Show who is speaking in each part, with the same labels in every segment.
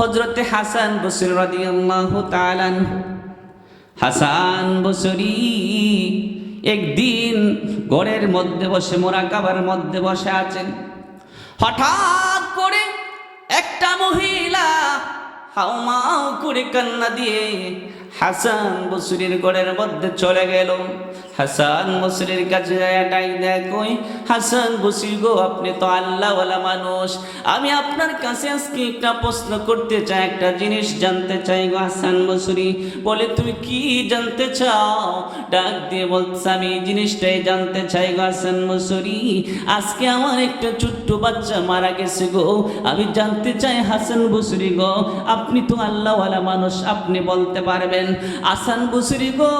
Speaker 1: হজরতে হাসান বসির রাদিয়াল্লাহু। হাসান বসুরি একদিন ঘরের মধ্যে বসে, মোরা মোরাকাবার মধ্যে বসে আছেন হঠাৎ করে একটা মহিলা হাউমাউ করে কান্না দিয়ে হাসান বসুরির ঘরের মধ্যে চলে গেল হাসান বসুরির কাছে ডাই দেখই হাসান বসির গো, আপনি তো আল্লাহওয়ালা মানুষ। আমি আপনার কাছে আজকে একটা প্রশ্ন করতে চাই, একটা জিনিস জানতে চাই গো হাসান বসুরি। বলে, তুমি কি জানতে চাও? ডাক দিয়ে বলছে, আমি জিনিসটাই জানতে চাই গো হাসান বসুরি। আজকে আমার একটা ছোট্ট বাচ্চা মারা গেছে গো। আমি জানতে চাই হাসান বসুরি গো, আপনি তো আল্লাহওয়ালা মানুষ, আপনি বলতে পারবেন। হাসান বসুরি গো,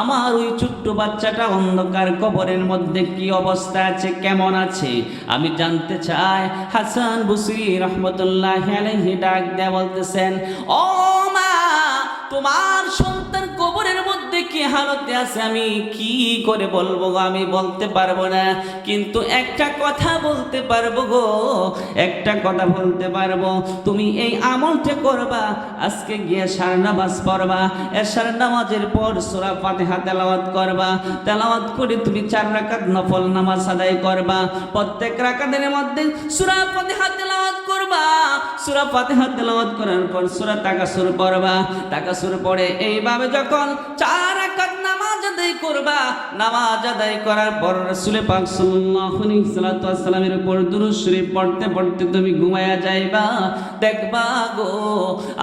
Speaker 1: আমার ওই ছোট্ট বাচ্চাটা অন্ধকার কবরের মধ্যে কি অবস্থা আছে, কেমন আছে? আমি জানতে চাই, হাসান বুসরি রহমতুল্লাহ আলাইহি ডাক দেয়া বলতেছেন, ও মা, তোমার সন্তান কবরের মধ্যে কি হালতে আছে? আমি কি করে বলব গো? আমি বলতে পারব না। কিন্তু একটা কথা বলতে পারব গো। একটা কথা বলতে পারব। তুমি এই আমলটা করবা, আজকে গিয়ে সার নামাজ পড়বা। এসার নামাজের পর সূরা ফাতিহা তেলাওয়াত করবা। তেলাওয়াত করে তুমি চার রাকাত নফল নামাজ আদায় করবা। প্রত্যেক রাকাতের মধ্যে সূরা ফাতিহা তেলাওয়াত করবা। সূরা ফাতিহা তেলাওয়াত করার পর সূরা তাকাসুর পড়বা। তাকাসুর পড়ে এইভাবে যখন চার রাকাত নামাজ আদায় করবা, নামাজ আদায় করার পর রাসূল পাক সাল্লাল্লাহু আলাইহি ওয়াসাল্লামের উপর দুরূদ শরীফ পড়তে পড়তে তুমি ঘুমায়া যাইবা। দেখবা গো,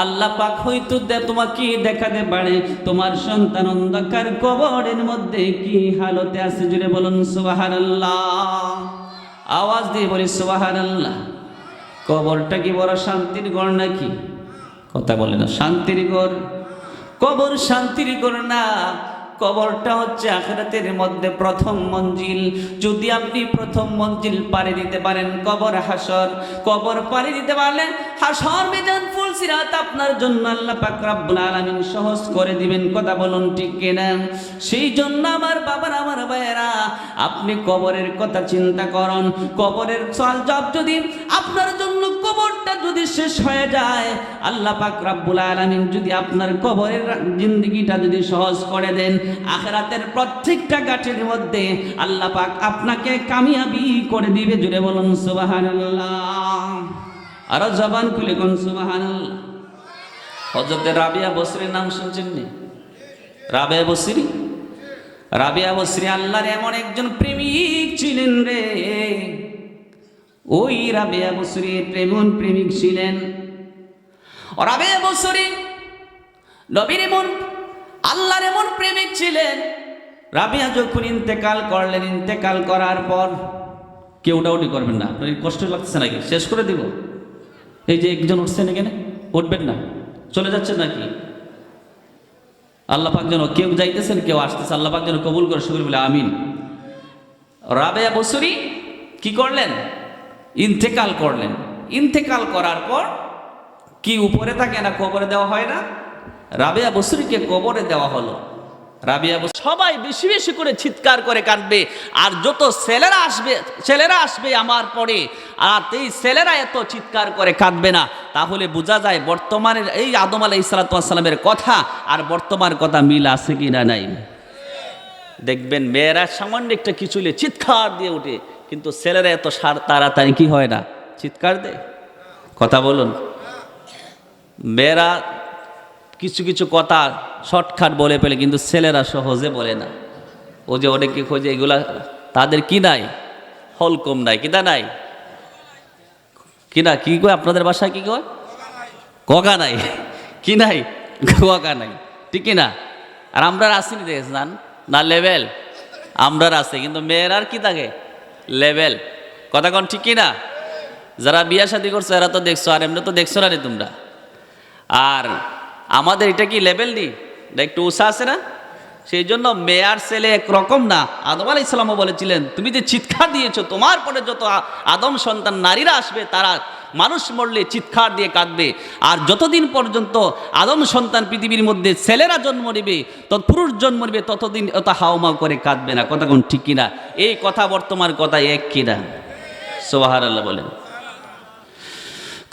Speaker 1: আল্লাহ পাক হয়তো তোমাকে দেখাতে পারে, তোমার সন্তান অন্ধকার কবরের মধ্যে কি হালতে আছে জুড়ে বলুন সুবহানাল্লাহ। আওয়াজ দিয়ে বলি সুবহানাল্লাহ। কবরটা কি বড় শান্তির গড় নাকি? কথা বলে না, শান্তির গড় কবর শান্তির গড় না, কবরটা হচ্ছে আখরাতের মধ্যে প্রথম মঞ্জিল। যদি আপনি প্রথম মঞ্জিল পাড়ি দিতে পারেন, কবর হাসর। কবর পাড়ি দিতে পারলেন হাসর মেজান ফুল সিরাত আপনার জন্য আল্লাহ পাক রব্বুল আলামিন সহজ করে দিবেন। কথা বলুন ঠিক কিনা? সেই জন্য আমার বাবার, আমার ভাইয়েরা, আপনি কবরের কথা চিন্তা করুন। কবরের জব যদি আপনার জন্য কবরটা যদি শেষ হয়ে যায়, আল্লাহ পাক রব্বুল আলামিন যদি আপনার কবরের জিন্দগিটা যদি সহজ করে দেন, আখেরাতের প্রত্যেকটা গাছের মধ্যে আল্লাহ পাক আপনাকে কামিয়াবি করে দিবে জুড়ে বলুন সুবহানাল্লাহ। আরও জবান খুলে কোন সুবহানাল্লাহ। হযরতে রাবিয়া বসরির নাম শুনছেন নি? রাবিয়া বসরি? রাবিয়া বসরি আল্লাহর এমন একজন প্রেমিক ছিলেন রে। ওই রাবেয়া বসরি প্রেমন প্রেমিক ছিলেন। রাবিয়া বসরি নবীর এমন, আল্লাহর এমন প্রেমিক ছিলেন। রাবিয়া যখন ইন্তেকাল করলেন, ইন্তেকাল করার পর কেউ উঠাউটি করবেন না। আপনার কষ্ট লাগছে নাকি? শেষ করে দিব। এই যে একজন উঠছেন এখানে, উঠবেন না। চলে যাচ্ছেন নাকি? আল্লাহ পাক যেন কেউ যাইতেছেন, কেউ আসতেছে, আল্লাহ পাক যেন কবুল করে শুকুর বলে আমিন। রাবেয়া বসুরি কি করলেন? ইন্তেকাল করলেন। ইন্তেকাল করার পর কি উপরে থাকে না কবরে দেওয়া হয় না? রাবেয়া বসুরিকে কবরে দেওয়া হলো। রাবিয়া সবাই বেশি বেশি করে চিৎকার করে কাঁদবে, আর যত ছেলেরা আসবে ছেলেরা আসবে আমার পরে, আর এই ছেলেরা এত চিৎকার করে কাঁদবে না। তাহলে বোঝা যায় বর্তমানের এই আদম আলাই ইসলাতামের কথা, আর বর্তমান কথা মিল আছে কি না নাই। দেখবেন মেয়েরা সামান্য একটা কিছুলে চিৎকার দিয়ে ওঠে। কিন্তু ছেলেরা এত সার তাড়াতাড়ি কি হয় না? চিৎকার দে কথা বলুন। মেয়েরা কিছু কিছু কথা শর্টকাট বলে ফেলে, কিন্তু ছেলেরা সহজে বলে না। ও যে অনেকে খোঁজে, এগুলা তাদের কি নাই? হলকম নাই। কিনা নাই? কিনা কি কয় আপনাদের বাসায় কি কয়? কগা নাই। কি নাই? কগা নাই। ঠিক না? আর আমরা আসিনি দেখেছেন? না লেভেল। আমরা আছে, কিন্তু মেয়েরার কি থাকে? লেভেল। কথা কোন ঠিক কিনা? যারা বিয়া শাদি করছ, এরা তো দেখছ, আর এমনি তো দেখছ না রে তোমরা। আর আমাদের এটা কি লেভেল নি? এটা একটু উষা আছে না? সেই জন্য মেয়ার ছেলে একরকম না। আদম আলাই ইসলামও বলেছিলেন, তুমি যে চিৎকার দিয়েছ, তোমার পরে যত আদম সন্তান, নারীরা আসবে, তারা মানুষ মরলে চিৎকার দিয়ে কাঁদবে। আর যতদিন পর্যন্ত আদম সন্তান পৃথিবীর মধ্যে ছেলেরা জন্ম নেবে, তত পুরুষ জন্ম নেবে, ততদিন অত হাওমাও করে কাঁদবে না। কথা কোন ঠিক কিনা? এই কথা বর্তমান কথা এক কিনা? সোহার আল্লাহ বলেন।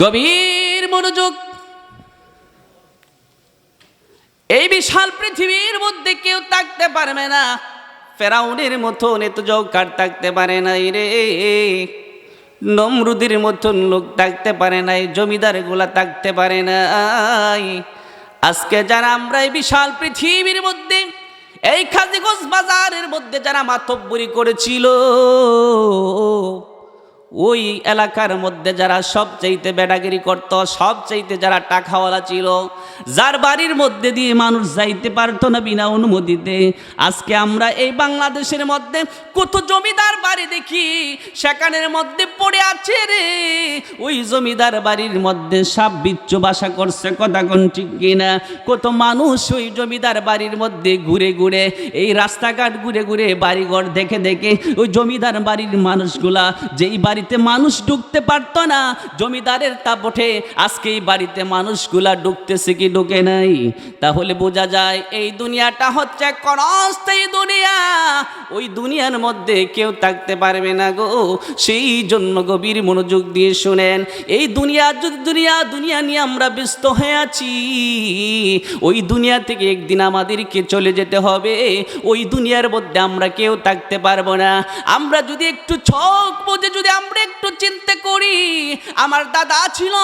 Speaker 1: গভীর মনোযোগ। এই বিশাল পৃথিবীর মধ্যে কেউ থাকতে পারবে না। ফেরাউনের মতন এত জৌকার থাকতে পারে নাই রে। নমরুদের মতন লোক থাকতে পারে নাই জমিদারগুলা থাকতে পারে নাই। আজকে যারা আমরা এই বিশাল পৃথিবীর মধ্যে, এই খাদিগঞ্জ বাজারের মধ্যে যারা মাতব্বরি করেছিল ওই এলাকার মধ্যে যারা সব চাইতে বেডাগিরি করত সব চাইতে যারা টাকাওয়ালা ছিল, যার বাড়ির মধ্যে দিয়ে মানুষ যাইতে পারতো না বিনা অনুমতিতে। আজকে আমরা এই বাংলাদেশের মধ্যে কত জমিদার বাড়ি দেখি, সেখানের মধ্যে পড়ে আছে রে। ওই জমিদার বাড়ির মধ্যে সাপ বিচ্ছু বাসা করছে, কথা কোন ঠিক কিনা? কত মানুষ ওই জমিদার বাড়ির মধ্যে ঘুরে ঘুরে, এই রাস্তাঘাট ঘুরে ঘুরে বাড়িঘর দেখে দেখে ওই জমিদার বাড়ির মানুষগুলা যেই বাড়িতে মানুষ ঢুকতে পারতো না। জমিদারের তাপটে আজকে এই বাড়িতে মানুষগুলা ঢুকতেছে কি ঢুকে নাই? তাহলে বোঝা যায় এই দুনিয়াটা হচ্ছে দুনিয়া। ওই দুনিয়ার মধ্যে কেউ থাকতে পারবে না গো। সেই জন্য গভীর মনোযোগ দিয়ে শুনেন, এই দুনিয়া যদি দুনিয়া দুনিয়া নিয়ে আমরা ব্যস্ত হয়ে আছি, ওই দুনিয়া থেকে একদিন আমাদেরকে চলে যেতে হবে। ওই দুনিয়ার মধ্যে আমরা কেউ থাকতে পারব না। আমরা যদি একটু ছক বুঝে যদি আমরা একটু চিন্তা করি। আমার দাদা ছিল,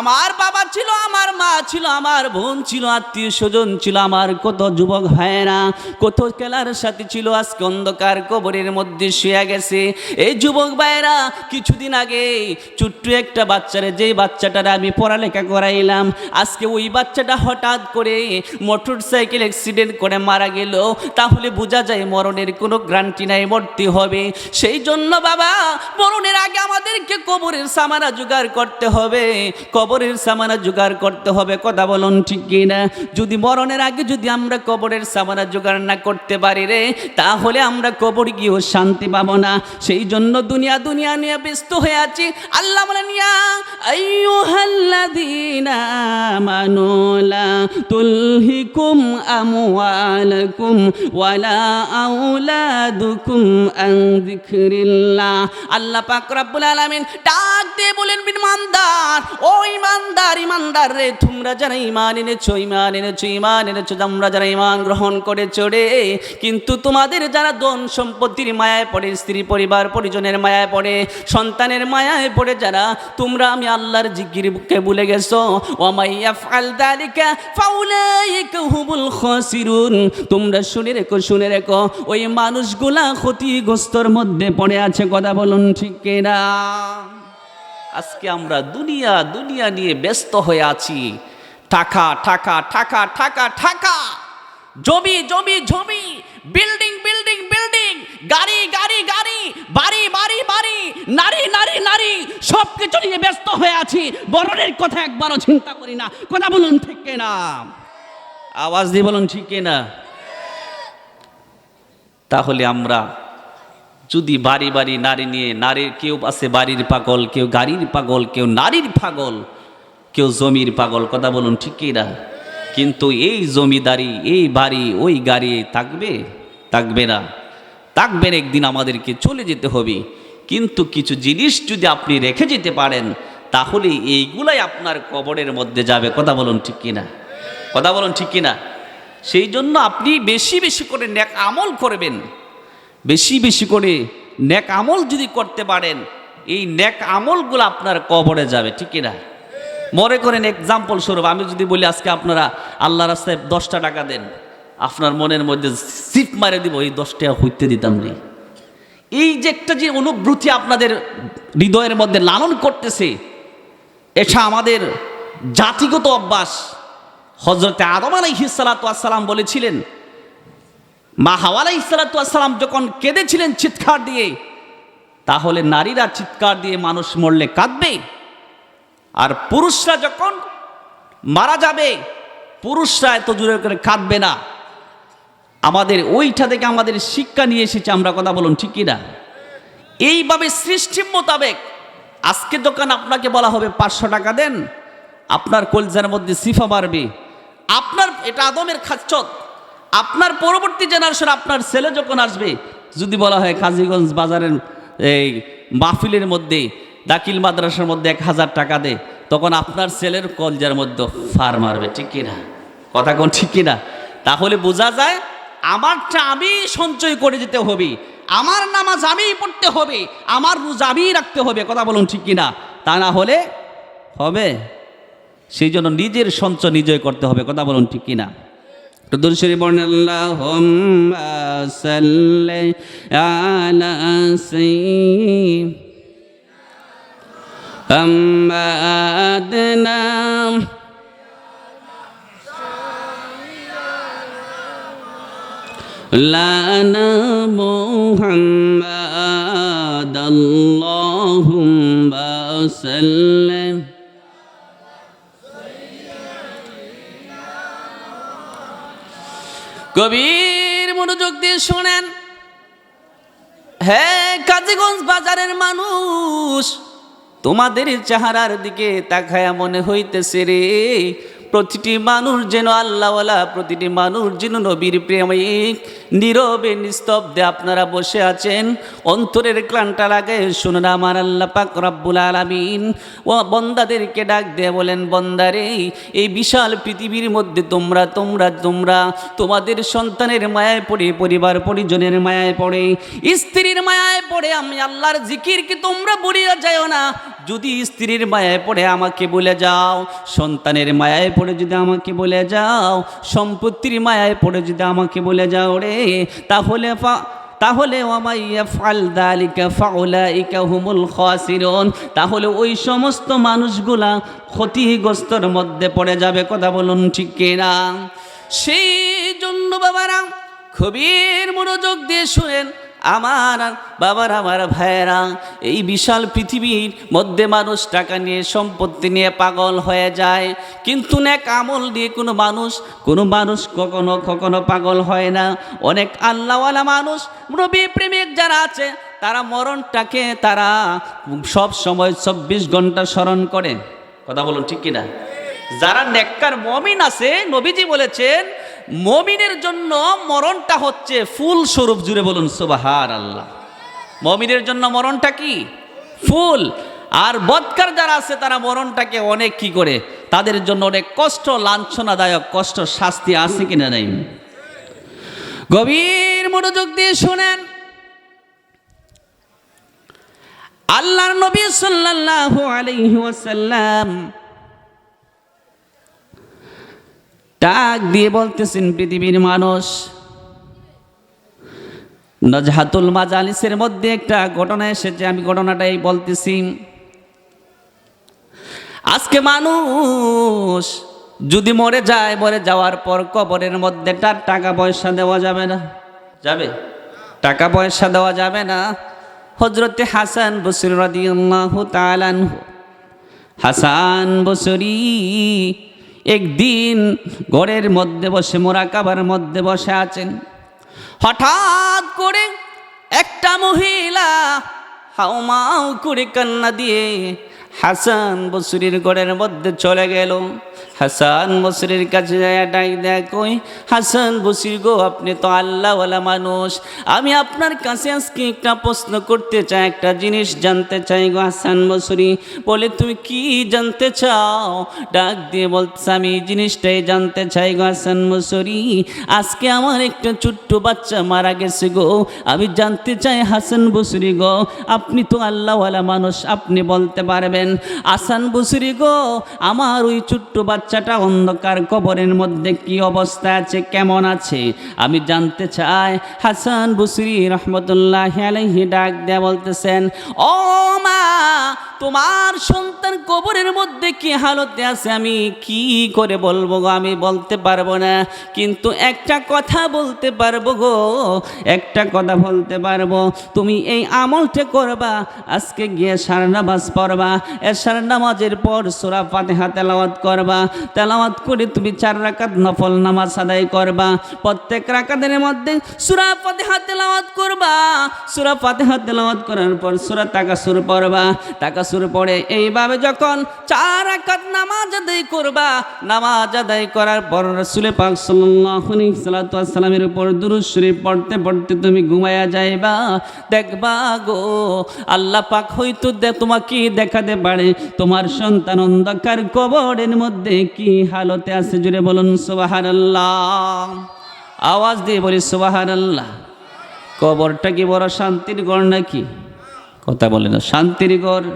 Speaker 1: আমার বাবা ছিল, আমার মা ছিল, আমার বোন ছিল, আত্মীয় স্বজন ছিল, আমার কত যুবক ভাইয়েরা, কত খেলার সাথে ছিল, আজকে অন্ধকার কবরের মধ্যে শুয়ে গেছে। এই যুবক ভাইয়েরা, কিছুদিন আগে ছোট্ট একটা বাচ্চারে যে বাচ্চাটার আমি পড়ালেখা করাইলাম, আজকে ওই বাচ্চাটা হঠাৎ করে মোটর সাইকেল অ্যাক্সিডেন্ট করে মারা গেল। তাহলে বোঝা যায় মরণের কোনো গ্রান্টি নাই, মরতে হবে। সেই জন্য বাবা, মরণের আগে আমাদেরকে কবরের সামানা জোগাড় করতে হবে। কবরের সামানা জোগাড় করতে হবে, কথা বলুন ঠিক কিনা? যদি মরণের আগে যদি আমরা কবরের সামানা জোগাড় না করতে পারি রে, তাহলে আমরা কবর গিয়েও শান্তি পাবো না। সেই জন্য দুনিয়া দুনিয়া নিয়ে ব্যস্ত হয়ে আছি। আল্লাহ যিকরিল্লাহ। আল্লাহ পাক রব্বুল আলামিন ডাক দিয়ে বলেন ইমানদার, ও ইমানদার ইমানদার রে, তোমরা যারা ইমান এনেছো ইমান এনেছো ইমান এনেছো, তোমরা যারা ইমান গ্রহণ করেছ রে, কিন্তু তোমাদের যারা ধন সম্পত্তির মায়ায় পড়ে, স্ত্রী পরিবার, পরিজনের মায়ায় পড়ে, সন্তানের মায়ায় পড়ে যারা, তোমরা আমি আল্লাহর জিকিরকে ভুলে গেছো। ওমাইয়া ফাল দালিকা ফাউলাইকা হুমুল খাসিরুন। তোমরা শুনে রেখো শুনে রেখো, ওই মানুষগুলা ক্ষতিগ্রস্তর মধ্যে পড়ে আছে, কথা বলুন ঠিক কিনা? আজকে আমরা দুনিয়া দুনিয়া নিয়ে ব্যস্ত হয়ে আছি। টাকা টাকা টাকা টাকা টাকা জমি জমি জমি। Building building building. গাড়ি গাড়ি গাড়ি। বাড়ি বাড়ি বাড়ি। নারী নারী নারী। সব কিছু নিয়ে ব্যস্ত হয়ে আছি। বরণের কথা একবারও চিন্তা করি না। কথা বলুন ঠিক না আওয়াজ দিয়ে বলুন ঠিক না তাহলে আমরা যদি বাড়ি বাড়ি নারী নিয়ে, নারীর কেউ আছে বাড়ির পাগল, কেউ গাড়ির পাগল, কেউ নারীর পাগল, কেউ জমির পাগল, কথা বলুন ঠিকই না? কিন্তু এই জমিদারি, এই বাড়ি, ওই গাড়ি থাকবে? থাকবে না। থাকবেন একদিন আমাদেরকে চলে যেতে হবে। কিন্তু কিছু জিনিস যদি আপনি রেখে যেতে পারেন, তাহলে এইগুলাই আপনার কবরের মধ্যে যাবে, কথা বলুন ঠিক কিনা কথা বলুন ঠিক কিনা সেই জন্য আপনি বেশি বেশি করে ন্যাক আমল করবেন। বেশি বেশি করে ন্যাক আমল যদি করতে পারেন, এই ন্যাক আমলগুলো আপনার কবরে যাবে, ঠিক না মনে করেন এক্সাম্পল স্বরূপ, আমি যদি বলি আজকে আপনারা আল্লাহ রাস্তায় দশটা টাকা দেন, আপনার মনের মধ্যে সিপ মারে দিব, এই দশ টাকা হইতে দিতাম রে এই যে একটা যে অনুভূতি আপনাদের হৃদয়ের মধ্যে লালন করতেছে, এটা আমাদের জাতিগত অভ্যাস। হজরতে আদম আলাইহিসালাম বলেছিলেন মা হাওয়ালা ইসালাতাম যখন কেঁদেছিলেন চিৎকার দিয়ে, তাহলে নারীরা চিৎকার দিয়ে মানুষ মরলে কাঁদবে। আর পুরুষরা যখন মারা যাবে, পুরুষরা এত জোরে করে কাঁদবে না। আমাদের ওইটা থেকে আমাদের শিক্ষা নিয়ে এসেছে, আমরা কথা বলুন ঠিক না এইভাবে সৃষ্টি মোতাবেক আজকে দোকান আপনাকে বলা হবে পাঁচশো টাকা দেন, আপনার কলজার মধ্যে সিফা মারবে। আপনার, এটা আদমের খাচ্ছত। আপনার পরবর্তী জেনারেশন আপনার ছেলে যখন আসবে, যদি বলা হয় কাজীগঞ্জ বাজারের এই মাহফিলের মধ্যে, দাখিল মাদ্রাসার মধ্যে এক হাজার টাকা দে তখন আপনার ছেলের কলজার মধ্যে ফার মারবে, ঠিক কিনা? কথা কোন ঠিক কিনা? তাহলে বোঝা যায়, আমারটা আমি সঞ্চয় করে যেতে হবে, আমার নামাজ আমি পড়তে হবে, আমার রোজা আমি রাখতে হবে, কথা বলুন ঠিক কিনা? তা না হলে হবে সেই জন্য নিজের সঞ্চয় নিজয় করতে হবে, কথা বলুন ঠিক কিনা? তো দুরশরী বর্ণে আল্লাহুম্মা সাল্লি আলা সাইয়্যিদিনা لنا محمد اللهم سلم কবির মনোযোগ দিয়ে শোনেন। হ্যাঁ কাজীগঞ্জ বাজারের মানুষ, তোমাদের চেহারার দিকে তাকায়া মনে হইতেছে রে। প্রতিটি মানুষ যেন আল্লাহওয়ালা, প্রতিটি মানুষ যেন নবীর প্রেমিক। নীরবে নিস্তব্ধে আপনারা বসে আছেন। অন্তরের ক্লান্টা লাগে শুনুন আমার আল্লাহ পাক রব্বুল আলামিন। ও বন্দাদেরকে ডাক দিয়ে বলেন, বন্দারে, এই বিশাল পৃথিবীর মধ্যে তোমরা তোমরা তোমরা তোমাদের সন্তানের মায়ায় পড়ে, পরিবার পরিজনের মায়ায় পড়ে, স্ত্রীর মায়ায় পড়ে, আমি আল্লাহর জিকির কি তোমরা বলিয়া যাও না। যদি স্ত্রীর মায়ায় পড়ে আমাকে বলে যাও, সন্তানের মায়ায় পড়ে যদি আমাকে বলে যাও, সম্পত্তির মায়ায় পড়ে যদি আমাকে বলে যাও রে, তাহলে তাহলে তাহলে ওই সমস্ত মানুষগুলা ক্ষতিগ্রস্তর মধ্যে পড়ে যাবে, কথা বলুন ঠিক কিনা? সেই জন্য বাবারা, খুবই মনোযোগ দিয়ে শুনেন আমার আর বাবার, আমার ভাইয়েরা, এই বিশাল পৃথিবীর মধ্যে মানুষ টাকা নিয়ে, সম্পত্তি নিয়ে পাগল হয়ে যায়। কিন্তু নেক আমল দিয়ে কোনো মানুষ কোনো মানুষ কখনো কখনো পাগল হয় না। অনেক আল্লাহওয়ালা মানুষ রবি প্রেমিক যারা আছে, তারা মরণটাকে তারা সব সময় চব্বিশ ঘণ্টা স্মরণ করে। কথা বলুন ঠিক কিনা? যারা নেককার মমিন আছে, নবীজি বলেছেন মমিনের জন্য মরণটা হচ্ছে ফুল স্বরূপ, জুড়ে বলুন সুবাহার আল্লাহ মমিনের জন্য মরণটা কি? ফুল। আর বদকার যারা আছে, তারা মরণটাকে অনেক কি করে? তাদের জন্য অনেক কষ্ট, লাঞ্ছনাদায়ক কষ্ট, শাস্তি আছে কিনা নাই? গভীর মনোযোগ দিয়ে শুনেন। আল্লাহর নবী সাল্লাল্লাহু আলাইহি ওয়াসাল্লাম ডাক দিয়ে বলতেছেন, পৃথিবীর মানুষ, নজহাতুল মাজালিসের মধ্যে একটা ঘটনা এসেছে, আমি ঘটনাটাই বলতেছি। আজকে মানুষ যদি মরে যায়, মরে যাওয়ার পর কবরের মধ্যে তার টাকা পয়সা দেওয়া যাবে না। যাবে? টাকা পয়সা দেওয়া যাবে না। হজরতে হাসান বসির রাদিয়াল্লাহু তাআলা হাসান বসরি একদিন ঘরের মধ্যে বসে, মোরাকাবার মধ্যে বসে আছেন। হঠাৎ করে একটা মহিলা হাউমাউ করে কান্না দিয়ে হাসান বসুরির ঘরের মধ্যে চলে গেল। হাসান বসুরির কাছে ডাক দেয়, কই হাসান বসির গো, আপনি তো আল্লাহওয়ালা মানুষ। আমি আপনার কাছে আজকে একটা প্রশ্ন করতে চাই, একটা জিনিস জানতে চাই গো হাসান বসুরি। বলে, তুমি কি জানতে চাও? ডাক দিয়ে বলছে আমি জিনিসটাই জানতে চাই গো হাসান বসুরি। আজকে আমার একটা ছোট্ট বাচ্চা মারা গেছে গো। আমি জানতে চাই হাসান বসুরি গো, আপনি তো আল্লাহওয়ালা মানুষ, আপনি বলতে পারবেন। হাসান বসুরি গো, আমার ওই ছোট্ট বাচ্চাটা অন্ধকার কবরের মধ্যে কি অবস্থা আছে, কেমন আছে? আমি জানতে চাই, হাসান বুসরি রহমতুল্লাহ আলহি ডাক দেয়া বলতেছেন, ও মা তোমার সন্তান কবরের মধ্যে কি হালতে আছে আমি কি করে বলব গো? আমি বলতে পারব না। কিন্তু একটা কথা বলতে পারব গো, একটা কথা বলতে পারব। তুমি এই আমলটা করবা, আজকে গিয়ে সার নামাজ পড়বা, এসার নামাজের পর সুরা ফাতেহা তেলাওয়াত করবা। তেলাওয়াত করে তুমি চার রাকাত নফল নামাজ আদায় করবা। প্রত্যেক রাকাতের মধ্যে সুরা ফাতেহা তেলাওয়াত করবা। সুরা ফাতেহা তেলাওয়াত করার পর সুরা তাকাসুর পড়বা। তাকাসুর সুর পড়ে। এইভাবে যখন চার রাকাত নামাজ আদায় করবা, নামাজ আদায় করার পর রসুলে পাক ওয়াসসালামের উপর দুরূদ শরীফ পড়তে পড়তে তুমি ঘুমায়া যাইবা। দেখবা গো, আল্লাহ পাক হয়তো তোমাকে দেখাতে পারে। তোমার সন্তান অন্ধকার কবরের মধ্যে কি হালতে আছে জুড়ে বলুন সুবহানাল্লাহ। আওয়াজ দিয়ে বলি সুবহানাল্লাহ। কবরটা কি বড় শান্তির গড় নাকি? কথা বলে না, শান্তির গড়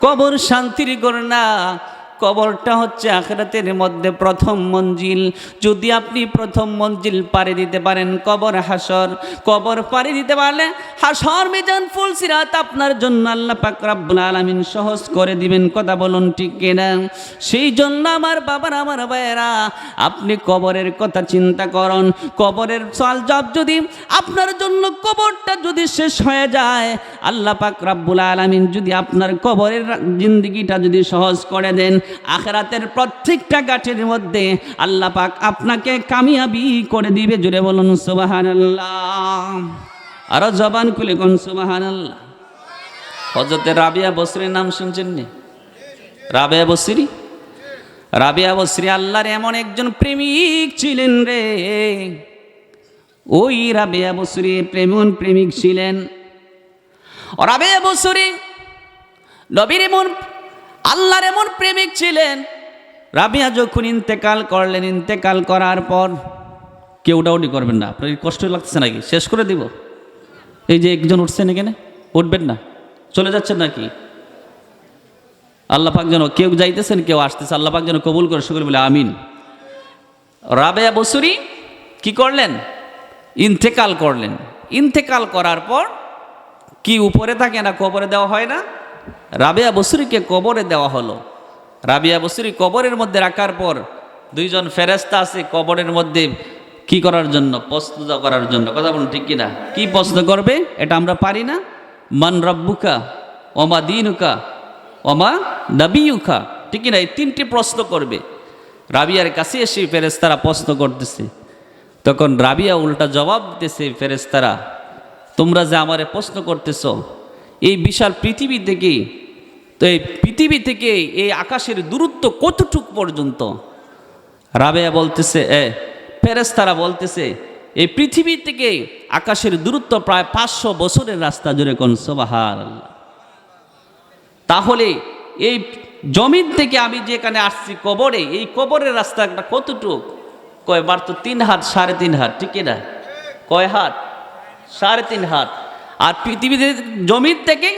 Speaker 1: কবর শান্তির গড় না কবরটা হচ্ছে আখরাতের মধ্যে প্রথম মঞ্জিল। যদি আপনি প্রথম মঞ্জিল পাড়ি দিতে পারেন, কবর হাসর। কবর পাড়ি দিতে পারলে হাসর মিজান ফুল সিরাত আপনার জন্য আল্লাহ পাক রাব্বুল আলামিন সহজ করে দিবেন। কথা বলুন ঠিক কিনা? সেই জন্য আমার বাবার, আমার ভাইয়েরা, আপনি কবরের কথা চিন্তা করুন। কবরের সওয়াল জব যদি আপনার জন্য কবরটা যদি শেষ হয়ে যায়, আল্লাহ পাক রাব্বুল আলামিন যদি আপনার কবরের জিন্দগিটা যদি সহজ করে দেন আখরাতের প্রত্যেকটা গাঠের মধ্যে আল্লাহ পাক আপনাকে কামিয়াবি করে দিবে। জুড়ে বলুন, সুবহানাল্লাহ। আরও জবান খুলে কোন সুবহানাল্লাহ? হজরতে রাবিয়া বসরির নাম শুনছেন নি? রাবিয়া বসরি? রাবিয়া বসরি আল্লাহর এমন একজন প্রেমিক ছিলেন রে। ওই রাবিয়া বসরি প্রেমন প্রেমিক ছিলেন। রাবিয়া বসরি নবীর এমন আল্লাহর এমন প্রেমিক ছিলেন, রাবিয়া যখন ইন্তেকাল করলেন, ইন্তেকাল করার পর কেউ ডাউটি করবেন না। আপনার কষ্ট লাগতেছে নাকি? শেষ করে দিব। এই যে একজন উঠছেন এখানে, উঠবেন না। চলে যাচ্ছেন নাকি? আল্লাহ পাক যেন কেউ যাইতেছেন, কেউ আসতেছে, আল্লাহ পাক যেন কবুল করে শুকুর বলে আমিন। রাবেয়া বসুরি কি করলেন? ইন্তেকাল করলেন। ইন্তেকাল করার পর কি উপরে থাকে না, কবরে দেওয়া হয় না? রাবিয়া বসুরিকে কবরে দেওয়া হলো। রাবিয়া বসুরি কবরের মধ্যে রাখার পর দুইজন ফেরেস্তা আছে কবরের মধ্যে কি করার জন্য? প্রশ্ন করার জন্য। কথা বলুন ঠিক কিনা? কি প্রশ্ন করবে? এটা আমরা পারি না। মান রব্বুকা, ওমা দিনুকা, ওমা নবিউকা ঠিক কিনা? এই তিনটি প্রশ্ন করবে। রাবিয়ার কাছে এসে ফেরেস্তারা প্রশ্ন করতেছে। তখন রাবিয়া উল্টা জবাব দিতেছে ফেরেস্তারা তোমরা যে আমারে প্রশ্ন করতেছ এই বিশাল পৃথিবী থেকে, তো এই পৃথিবী থেকে এই আকাশের দূরত্ব কতটুক পর্যন্ত? রাবেয়া বলতেছে, এ ফেরেস্তারা বলতেছে, এই পৃথিবী থেকে আকাশের দূরত্ব প্রায় পাঁচশো বছরের রাস্তা জুড়ে কোন সোবাহার তাহলে এই জমিন থেকে আমি যেখানে আসছি কবরে, এই কবরের রাস্তাটা কতটুক? কয়বার তো তিন হাত, সাড়ে তিন হাত, ঠিক না? কয় হাত? সাড়ে তিন হাত। আর পৃথিবীতে জমির থেকে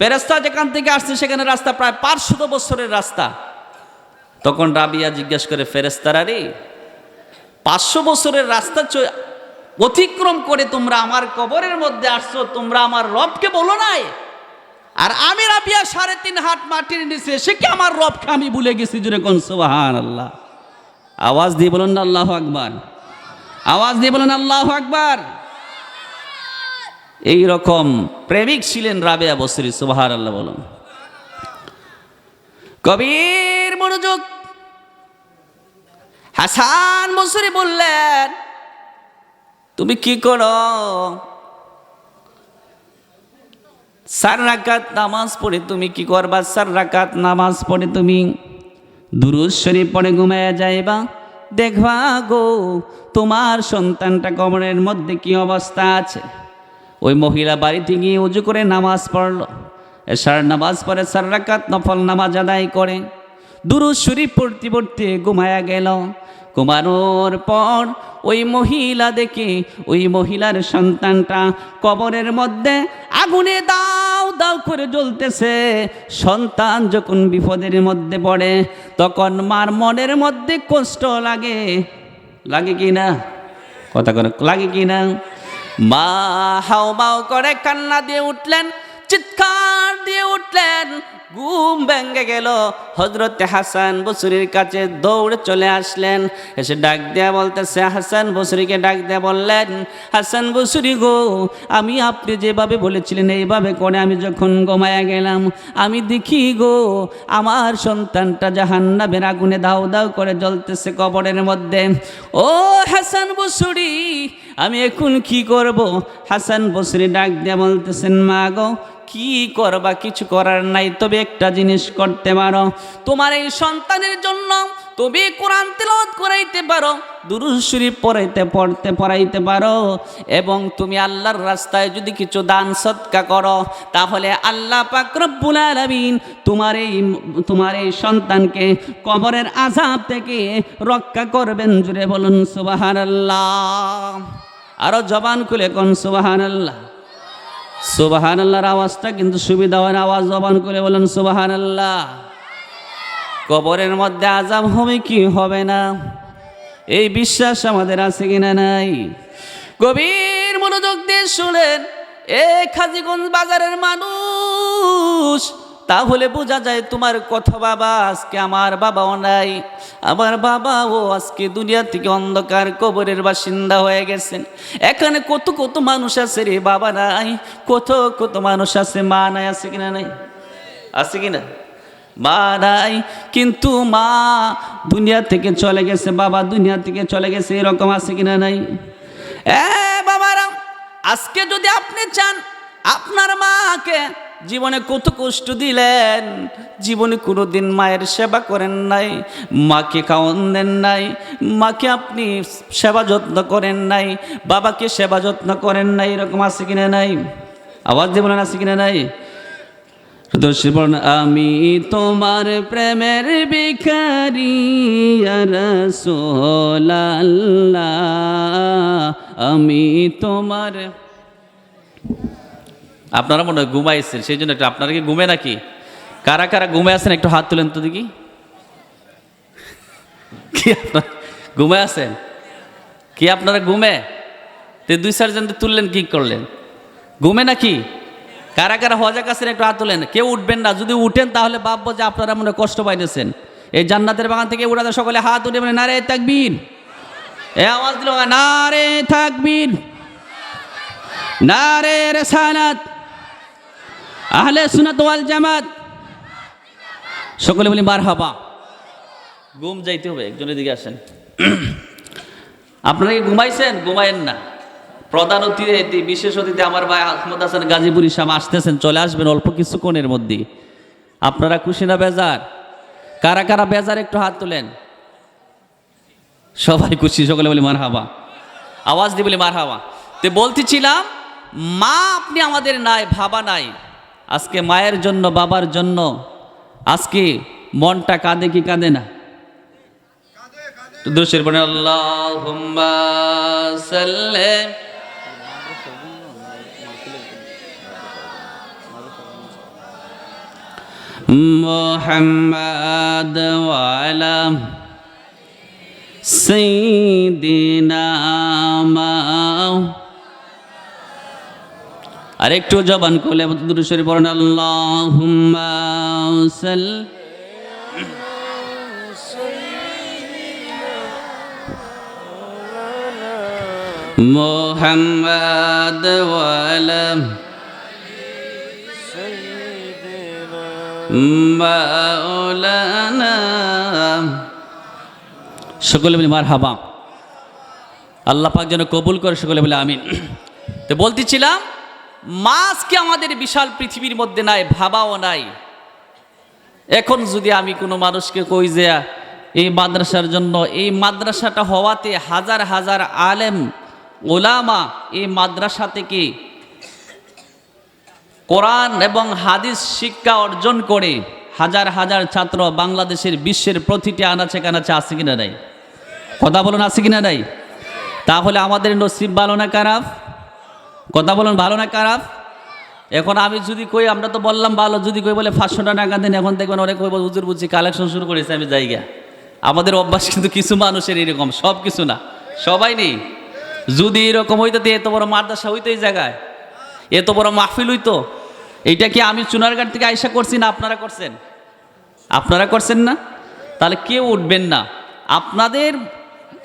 Speaker 1: পেরাস্তা যেখান থেকে আসছে, সেখানে রাস্তা প্রায় পাঁচশত বছরের রাস্তা। তখন রাবিয়া জিজ্ঞেস করে ফেরেস্তারা রে, পাঁচশো বছরের রাস্তা অতিক্রম করে তোমরা আমার কবরের মধ্যে আসছো, তোমরা আমার রবকে বলো নাই? আর আমি রাবিয়া সাড়ে তিন হাত মাটির নিচে, সে কি আমার রবকে আমি ভুলে গেছি? জুড়ে কোন সুবাহান আল্লাহ আওয়াজ দিয়ে বলুন না, আল্লাহ আকবার। আওয়াজ দিয়ে বলুন, আল্লাহ আকবার। এই রকম প্রেমিক ছিলেন রাবেয়া বসরি সুবাহার আল্লাহ বলুন। কবির মনোযোগ। হাসান বসরি বললেন, তুমি কি করো? সার রাকাত নামাজ পড়ে তুমি কি করবা? সার রাকাত নামাজ পড়ে তুমি দুরুজ শরীফ পড়ে ঘুমায়া যাইবা। দেখবা গো, তোমার সন্তানটা কবরের মধ্যে কি অবস্থা আছে? ওই মহিলা বাড়িতে গিয়ে উজু করে নামাজ পড়ল। এসার নামাজ পড়ে সার রাকাত নফল নামাজ আদায় করে। দুরু শরীফ পড়তে পড়তে ঘুমায়া গেল। ঘুমানোর পর ওই মহিলা দেখে ওই মহিলার সন্তানটা কবরের মধ্যে আগুনে দাও দাও করে জ্বলতেছে। সন্তান যখন বিপদের মধ্যে পড়ে, তখন মার মনের মধ্যে কষ্ট লাগে। লাগে কি না? কথা করে লাগে কি না? মা হাও মাও করে কান্না দিয়ে উঠলেন চিৎকার দিয়ে উঠলেন ঘুম ভেঙে গেল। হজরতে হাসান বসুরির কাছে দৌড়ে চলে আসলেন। এসে ডাক দেয়া বলতেছে, হাসান বসুরিকে ডাক দেয়া বললেন, হাসান বসুরি গো, আমি আপনি যেভাবে বলেছিলেন, এইভাবে করে আমি যখন ঘুমায়া গেলাম, আমি দেখি গো, আমার সন্তানটা জাহান্নাবের আগুনে দাও দাও করে জ্বলতেছে কবরের মধ্যে। ও হাসান বসুরি, আমি এখন কি করব? হাসান বসরি ডাক দিয়ে বলতেছেন, মা গো কি করবা? কিছু করার নাই। তবে একটা জিনিস করতে পারো। তোমার এই সন্তানের জন্য তবে কোরআন তেলাওয়াত করাইতে পারো, দুরুদ পড়াইতে, পড়তে, পড়াইতে পারো এবং তুমি আল্লাহর রাস্তায় যদি কিছু দান, সৎকা করো, তাহলে আল্লাহ পাক রব্বুল আলামিন তোমার এই তোমার এই সন্তানকে কবরের আযাব থেকে রক্ষা করবেন। জুড়ে বলুন, সুবহানাল্লাহ। আরও জবান খুলে কোন, সুবহানাল্লাহ। সুবাহান আল্লাহর আওয়াজটা কিন্তু সুবিধা হয় আওয়াজ জবান করে বলেন সুবাহান আল্লাহ কবরের মধ্যে আজাব হবে কি হবে না? এই বিশ্বাস আমাদের আছে কিনা নাই? গভীর মনোযোগ দিয়ে শুনেন, এ খাজিগঞ্জ বাজারের মানুষ তাহলে বোঝা যায় তোমার কথা বাবা, আজকে আমার বাবাও নাই। আমার বাবাও আজকে দুনিয়া থেকে অন্ধকার কবরের বাসিন্দা হয়ে গেছেন। এখানে কত কত মানুষ আছে রে বাবা নাই, কত কত মানুষ আছে, মা নাই, আছে কিনা নাই? আছে কিনা? মা নাই, কিন্তু মা দুনিয়া থেকে চলে গেছে, বাবা দুনিয়া থেকে চলে গেছে, এরকম আছে কিনা নাই? এ বাবারা আজকে যদি আপনি চান, আপনার মাকে জীবনে কত কষ্ট দিলেন, জীবনে কোনো দিন মায়ের সেবা করেন নাই, মাকে খাওয়ান দেন নাই, মাকে আপনি সেবা যত্ন করেন নাই, বাবাকে সেবা যত্ন করেন নাই, এরকম আছে কিনা নাই? আবার বলেন, আছে কিনা নাই? আমি তোমার প্রেমের ভিখারি রসোল্লাহ আমি তোমার আপনারা মনে হয় ঘুমাইছেন সেই জন্য একটু আপনারা কি ঘুমে নাকি? কারা কারা ঘুমে আছেন, একটু হাত তুলেন তো দেখি। কি আপনার ঘুমে আছেন? কি আপনারা ঘুমে? তে দুই চারজন তো তুললেন, কি করলেন? ঘুমে নাকি? কারা কারা হজা কাছের একটু হাত তুলেন। কেউ উঠবেন না, যদি উঠেন তাহলে ভাববো যে আপনারা মনে কষ্ট পাইতেছেন। এই জান্নাতের বাগান থেকে উঠাতে সকলে হাত উঠে মানে নারে থাকবিন এ আওয়াজ দিল, নারে থাকবিন নারে রেসালাত। আহলে সুনাত ওয়াল জামাত। সকলে বলি মার হাবা ঘুম যাইতে হবে, একজনের দিকে আসেন। আপনারা কি ঘুমাইছেন? ঘুমায়েন না। প্রধান অতিথি, বিশেষ অতিথি আমার ভাই আহমদ হাসান গাজীপুর ইসাম আসতেছেন, চলে আসবেন অল্প কিছুক্ষণের মধ্যে। আপনারা খুশি না বেজার? কারা কারা বেজার একটু হাত তোলেন? সবাই খুশি, সকলে বলি মার হাবা আওয়াজ দিয়ে বলি মার হাবা তো বলতেছিলাম, মা আপনি আমাদের নাই, ভাবা নাই। আজকে মায়ের জন্য, বাবার জন্য, আজকে মনটা কাঁদে কি কাঁদে না? দোষের বনে আল্লাহ মোহাম্মদ ওয়ালা সৈদিনা আর একটু জবান করলে দুরুশরী পড়েন আল্লাহ মোহাম্মদ সকলে বলি মার হাবা আল্লাহ পাক যেন কবুল করে সকলে বলে আমিন। তো বলতেছিলাম মাছকে আমাদের বিশাল পৃথিবীর মধ্যে নাই, ভাবাও নাই। এখন যদি আমি কোনো মানুষকে কই যে, এই মাদ্রাসার জন্য, এই মাদ্রাসাটা হওয়াতে হাজার হাজার আলেম, ওলামা এই মাদ্রাসা থেকে কোরআন এবং হাদিস শিক্ষা অর্জন করে হাজার হাজার ছাত্র বাংলাদেশের বিশ্বের প্রতিটি আনাচে কানাচে আছে কিনা নাই? কথা বলুন, আছে কিনা নাই? তাহলে আমাদের নসিব ভালো না খারাপ? কথা বলুন ভালো না খারাপ? এখন আমি যদি কই, আমরা তো বললাম ভালো, যদি কই বলে পাঁচশো টাকা দেন, এখন দেখবেন অনেক কই হুজুর বুঝছি কালেকশন শুরু করেছি আমি জায়গা। আমাদের অভ্যাস কিন্তু কিছু মানুষের এরকম, সব কিছু না। সবাই নেই। যদি এরকম হইতো এত বড় মাদ্রাসা হইতো এই জায়গায়? এত বড় মাহফিল হইতো? এইটা কি আমি চুনারঘাট থেকে আয়সা করছি না আপনারা করছেন? আপনারা করছেন না? তাহলে কেউ উঠবেন না। আপনাদের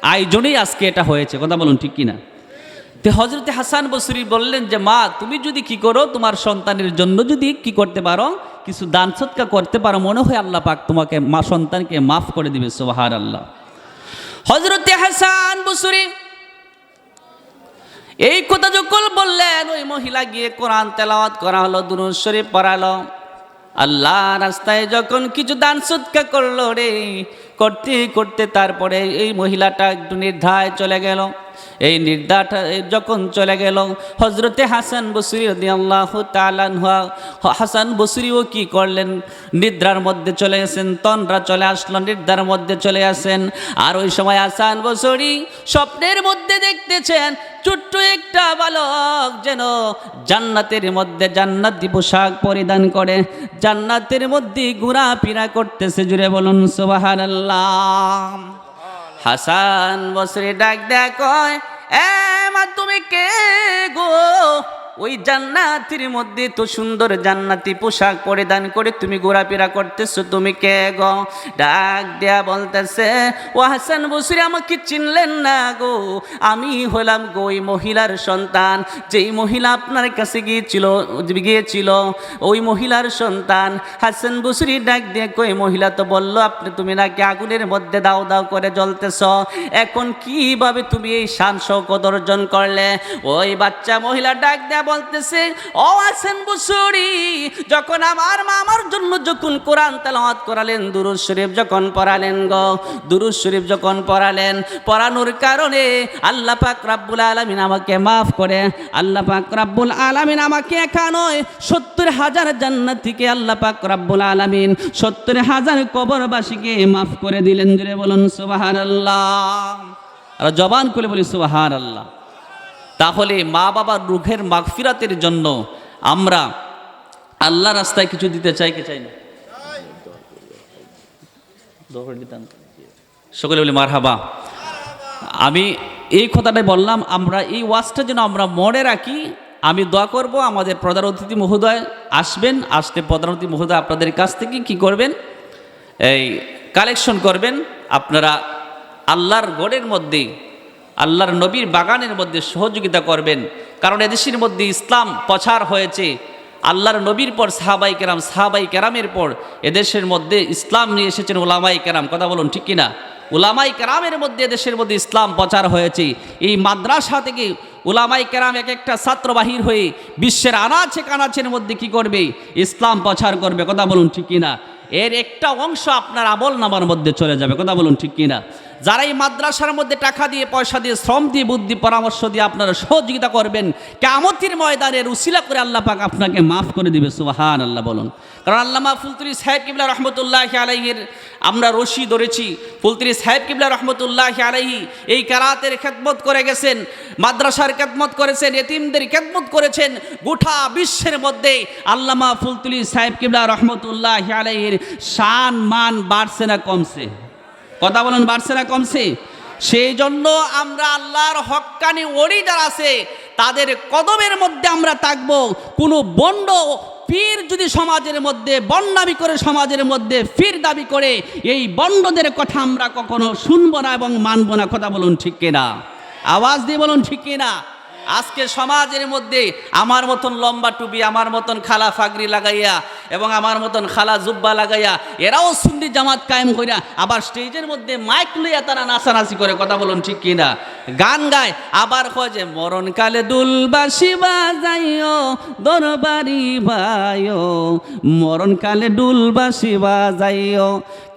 Speaker 1: আয়োজনেই আজকে এটা হয়েছে, কথা বলুন ঠিক কিনা? তো হজরতে হাসান বসরি বললেন যে, মা, তুমি যদি কি করো, তোমার সন্তানের জন্য যদি কি করতে পারো, কিছু দান সৎকা করতে পারো, মনে হয় আল্লাহ পাক তোমাকে মা সন্তানকে মাফ করে দিবে সোহার আল্লাহ হজরতে হাসান বসরি এই কথা যখন বললেন, ওই মহিলা গিয়ে কোরআন তেলাওয়াত করা হলো, দুরুদ শরীফ পড়ালো। আল্লাহ রাস্তায় যখন কিছু দান সৎকা করল রে করতে করতে তারপরে এই মহিলাটা একটু নির্ধায় চলে গেল। এই নির্দাটা যখন চলে গেল হজরতে হাসান বসুরি আল্লাহ তালানহা হাসান বসুরিও কি করলেন? নিদ্রার মধ্যে চলে আসেন তনরা চলে আসলো, নিদ্রার মধ্যে চলে আসেন। আর ওই সময় হাসান বসুরি স্বপ্নের মধ্যে দেখতেছেন ছোট্ট একটা বালক যেন জান্নাতের মধ্যে জান্নাতি পোশাক পরিধান করে, জান্নাতের মধ্যে ঘোরাফেরা করতেছে, জুড়ে বলুন সুবাহান হাসান বসরে ডাক দেয় কয়, এ মা, তুমি কে গো? ওই জান্নাতির মধ্যে তো সুন্দর জান্নাতি পোশাক পরিধান করে তুমি ঘোরাফেরা করতেছো, তুমি কে গো? ডাক দেয়া বলতেছে, ও হাসান বসুরি, আমাকে চিনলেন না গো। আমি হলাম গো ওই মহিলার সন্তান। যেই মহিলা আপনার কাছে গিয়েছিল গিয়েছিল, ওই মহিলার সন্তান। হাসান বসুরি ডাক দিয়ে কই মহিলা তো বলল, আপনি তুমি নাকি আগুনের মধ্যে দাও দাও করে জ্বলতেছ। এখন কীভাবে তুমি এই শান শৌকত অর্জন করলে? ওই বাচ্চা মহিলা ডাক দেয়া বলতেছে, ও আসেন বসুরি, যখন আমার মা আমার জন্য যখন কোরআন তেলাওয়াত করালেন, দুরুদ শরীফ যখন পড়ালেন গো, দুরুদ শরীফ যখন পড়ালেন, পড়ানোর কারণে আল্লাহ পাক রাব্বুল আলামিন আমাকে মাফ করে। আল্লাহ পাক রাব্বুল আলামিন আমাকে একা সত্তর হাজার জান্নাতিকে আল্লাহ পাক রাব্বুল আলামিন সত্তর হাজার কবরবাসীকে মাফ করে দিলেন। জুড়ে বলুন, সুবহানাল্লাহ। আর জবান খুলে বলি, সুবহানাল্লাহ। তাহলে মা বাবার রুখের মাগফিরাতের জন্য আমরা আল্লাহ রাস্তায় কিছু দিতে চাই কি চাই না? সকলে বলি মার হাবা আমি এই কথাটাই বললাম, আমরা এই ওয়াজটা যেন আমরা মনে রাখি, আমি দোয়া করব আমাদের প্রধান অতিথি মহোদয় আসবেন আসলে প্রধান অতিথি মহোদয় আপনাদের কাছ থেকে কি করবেন? এই কালেকশন করবেন, আপনারা আল্লাহর গড়ের মধ্যে আল্লাহর নবীর বাগানের মধ্যে সহযোগিতা করবেন। কারণ এদেশের মধ্যে ইসলাম প্রচার হয়েছে। আল্লাহর নবীর পর সাহাবাই কেরাম, সাহাবাই কেরামের পর এদেশের মধ্যে ইসলাম নিয়ে এসেছেন ওলামাই কেরাম। কথা বলুন, ঠিক কিনা? ওলামাই কেরামের মধ্যে দেশের মধ্যে ইসলাম প্রচার হয়েছে। এই মাদ্রাসা থেকে ওলামাই কেরাম এক একটা ছাত্র বাহির হয়ে বিশ্বের আনাচে কানাচের মধ্যে কি করবে? ইসলাম প্রচার করবে। কথা বলুন, ঠিক কিনা? এর একটা অংশ আপনার আমল নামার মধ্যে চলে যাবে। কথা বলুন, ঠিক কিনা? যারা এই মাদ্রাসার মধ্যে টাকা দিয়ে, পয়সা দিয়ে, শ্রম দিয়ে, বুদ্ধি, পরামর্শ দিয়ে আপনারা সহযোগিতা করবেন কেমতির ময়দানের উসিলা করে আল্লাহ পাক আপনাকে মাফ করে দিবে সুবাহান আল্লাহ বলুন। কারণ আল্লামা ফুলতুরি সাহেব কিবলা রহমতুল্লাহ আলাইহির আমরা রশি ধরেছি। ফুলতুরি সাহেব কিবলা রহমতুল্লাহ আলাইহি এই কারাতের খেদমত করে গেছেন, মাদ্রাসার খেদমত করেছেন, এতিমদের খেদমত করেছেন, গোটা বিশ্বের মধ্যে আল্লামা ফুলতুলি সাহেব কিবলা রহমতুল্লাহ আলাইহির শান মান বাড়ছে না, কমছে। কথা বলুন, বাড়ছে না, কমছে? সেই জন্য আমরা আল্লাহর হক্কানি ওড়ি যারা আছে, তাদের কদমের মধ্যে আমরা থাকব। কোনো বন্ড পীর যদি সমাজের মধ্যে বন্যাবি করে সমাজের মধ্যে ফির দাবি করে, এই বন্ডদের কথা আমরা কখনো শুনব না এবং মানবো না। কথা বলুন ঠিক কিনা? আওয়াজ দিয়ে বলুন ঠিক কিনা? আজকে সমাজের মধ্যে আমার মতন লম্বা টুপি, আমার মতন খালা ফাগরি লাগাইয়া এবং আমার মতন খালা জুব্বা লাগাইয়া এরাও সুন্নি জামাত কায়েম কইরা আবার স্টেজের মধ্যে মাইক লইয়া তারা নাচানাচি করে, কথা বলুন ঠিক কিনা? গান গায়, আবার কয় যে, মরণকালে দুলবাসি বাজাইও, দরবারি ভাইও, মরণকালে ডুলবাসি বাজাইও,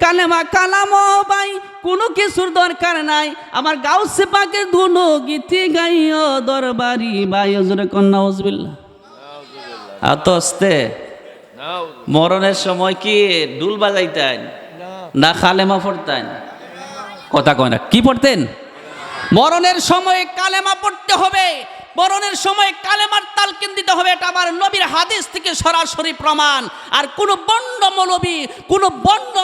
Speaker 1: কালেমা কালাম বাই কোনো কিছুর দরকার নাই। আমার গাউসে পাকে ধুনো গীতি গাইও দরবারি ভাই জোরে কন্যা হজবিল্লা এত আসতে। মরণের সময় কি ডুল বাজাইতেন? না খালেমা পড়তেন? কথা কয় না, কি পড়তেন? মরণের সময় কালেমা পড়তে হবে। মরণের সময় কালেমার তালকিন দিতে হবে। এটা আমার নবীর হাদিস থেকে সরাসরি প্রমাণ। আর কোন বন্ড মৌলবী কোন বন্ড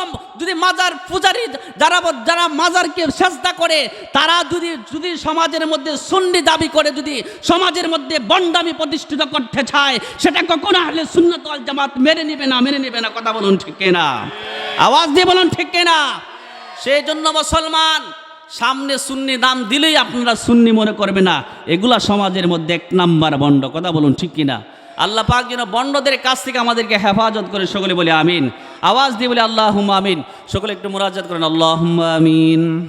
Speaker 1: যদি মাজার পূজারি যারা যারা মাজারকে চেষ্টা করে, তারা যদি যদি সমাজের মধ্যে সুন্নি দাবি করে, যদি সমাজের মধ্যে বন্ডামি প্রতিষ্ঠিত করতে চায়, সেটা কখনো হলে সুন্নত ওয়াল জামাত মেনে নেবে না, মেনে নেবে না, কথা বলুন ঠিক না আওয়াজ দিয়ে বলুন ঠিক না সেই জন্য মুসলমান, সামনে সুন্নি দাম দিলেই আপনারা সুন্নি মনে করবে না। এগুলা সমাজের মধ্যে এক নাম্বার বন্ড, কথা বলুন ঠিক কিনা? আল্লাহ পাক যেন বন্ডদের কাছ থেকে আমাদেরকে হেফাজত করে, সকলে বলে আমিন। আওয়াজ দিয়ে বলে আল্লাহ আমিন। সকলে একটু মুরাজাত করেন আল্লাহ আমিন।